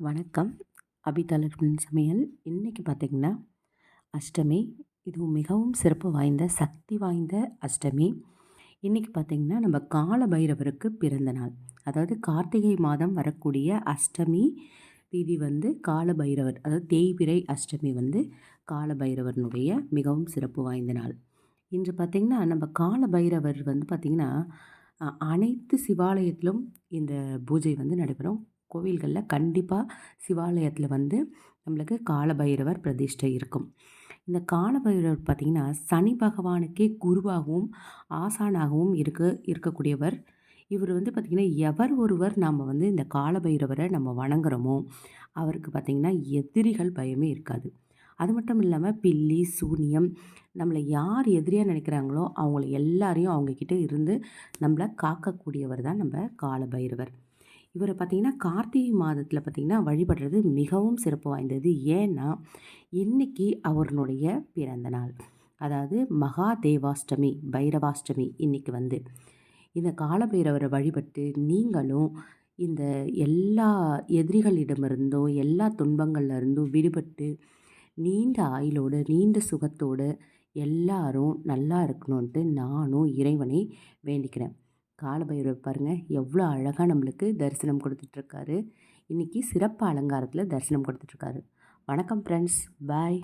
வணக்கம். அபிதலர்பின் சமையல். இன்றைக்கி பார்த்திங்கன்னா அஷ்டமி. இது மிகவும் சிறப்பு வாய்ந்த சக்தி வாய்ந்த அஷ்டமி. இன்றைக்கி பார்த்திங்கன்னா நம்ம கால பைரவருக்கு பிறந்த நாள். அதாவது கார்த்திகை மாதம் வரக்கூடிய அஷ்டமி திதி வந்து கால பைரவர் அதாவது தேய்பிரை அஷ்டமி வந்து கால பைரவர்னுடைய மிகவும் சிறப்பு வாய்ந்த நாள். இன்று பார்த்திங்கன்னா நம்ம கால பைரவர் வந்து பார்த்திங்கன்னா அனைத்து சிவாலயத்திலும் இந்த பூஜை வந்து நடைபெறும். கோவில்களில் கண்டிப்பாக சிவாலயத்தில் வந்து நம்மளுக்கு காலபைரவர் பிரதிஷ்டை இருக்கும். இந்த காலபைரவர் பார்த்திங்கன்னா சனி பகவானுக்கே குருவாகவும் ஆசானாகவும் இருக்க இருக்கக்கூடியவர். இவர் வந்து பார்த்திங்கன்னா எவர் ஒருவர் நாம் வந்து இந்த காலபைரவரை நம்ம வணங்குறோமோ அவருக்கு பார்த்திங்கன்னா எதிரிகள் பயமே இருக்காது. அது மட்டும் இல்லாமல் பில்லி சூனியம் நம்மளை யார் எதிரியாக நினைக்கிறாங்களோ அவங்கள எல்லாரையும் அவங்கக்கிட்ட இருந்து நம்மளை காக்கக்கூடியவர் தான் நம்ம காலபைரவர். இவரை பார்த்திங்கன்னா கார்த்திகை மாதத்தில் பார்த்திங்கன்னா வழிபடுறது மிகவும் சிறப்பு வாய்ந்தது. ஏன்னா இன்றைக்கி அவருடைய பிறந்த நாள். அதாவது மகா தேவாஷ்டமி பைரவாஷ்டமி இன்றைக்கி வந்து. இந்த காலபைரவரை வழிபட்டு நீங்களும் இந்த எல்லா எதிரிகளிடமிருந்தும் எல்லா துன்பங்கள்லேருந்தும் விடுபட்டு நீண்ட ஆயுளோடு நீண்ட சுகத்தோடு எல்லாரும் நல்லா இருக்கணுன்ட்டு நானும் இறைவனை வேண்டிக்கிறேன். காலபைரவர் பாருங்கள் எவ்வளோ அழகாக நம்மளுக்கு தரிசனம் கொடுத்துட்ருக்காரு. இன்றைக்கி சிறப்பு அலங்காரத்தில் தரிசனம் கொடுத்துட்ருக்காரு. வணக்கம் ஃப்ரெண்ட்ஸ் பாய்